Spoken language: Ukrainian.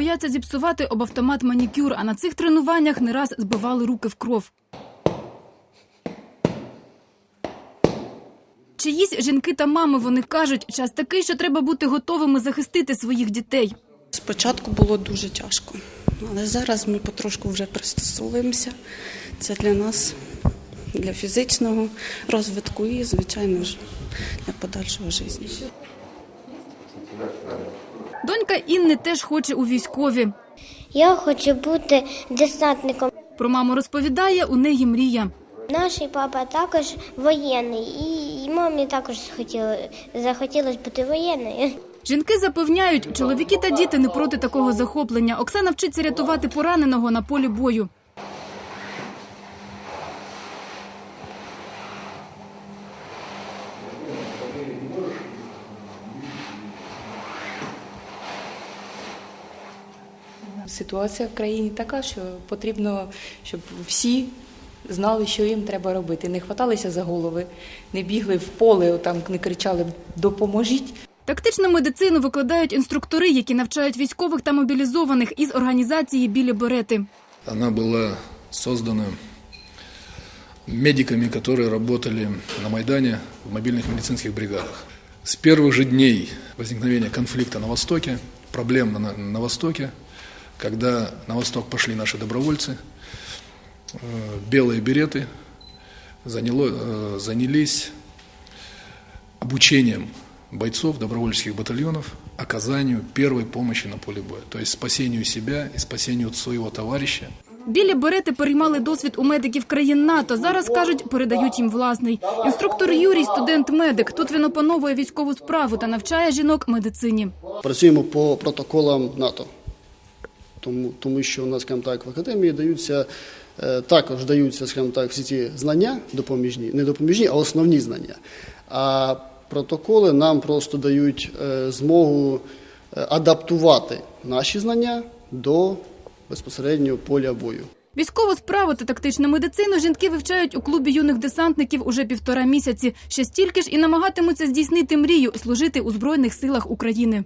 бояться зіпсувати об автомат манікюр, а на цих тренуваннях не раз збивали руки в кров. Чиїсь жінки та мами вони кажуть, час такий, що треба бути готовими захистити своїх дітей. Спочатку було дуже тяжко, але зараз ми потрошку вже пристосовуємося. Це для нас, для фізичного розвитку і, звичайно ж, для подальшого життя. Донька Інни теж хоче у військові. Я хочу бути десантником. Про маму розповідає, у неї мрія. Наш папа також воєнний, і, мамі також хотіло, захотілося бути воєнною. Жінки запевняють, чоловіки та діти не проти такого захоплення. Оксана вчиться рятувати пораненого на полі бою. Ситуація в країні така, що потрібно, щоб всі знали, що їм треба робити. Не хваталися за голови, не бігли в поле, там не кричали Допоможіть. Тактичну медицину викладають інструктори, які навчають військових та мобілізованих із організації Білі Берети. Она была создана медиками, которые работали на Майдане в мобильных медицинских бригадах. С первых же дней возникновения конфликта на Востоке, проблем на, на Востоке, когда на Восток пошли наши добровольцы, э, белые береты заняло, э, занялись обучением бойцов добровольческих батальонов оказанию первой помощи на поле боя, то есть спасению себя и спасению своего товарища. Білі берети переймали досвід у медиків країн НАТО. Зараз кажуть, передають їм власний. Інструктор Юрій, студент-медик. Тут він опановує військову справу та навчає жінок медицині. Працюємо по протоколам НАТО, тому, тому що у нас, так, в академії даються е, також даються, скажімо так, всі ці знання допоміжні, не допоміжні, а основні знання. А протоколи нам просто дають е, змогу е, адаптувати наші знання до безпосереднього поля бою. Військову справу та тактичну медицину жінки вивчають у клубі юних десантників уже півтора місяці. Ще стільки ж і намагатимуться здійснити мрію служити у збройних силах України.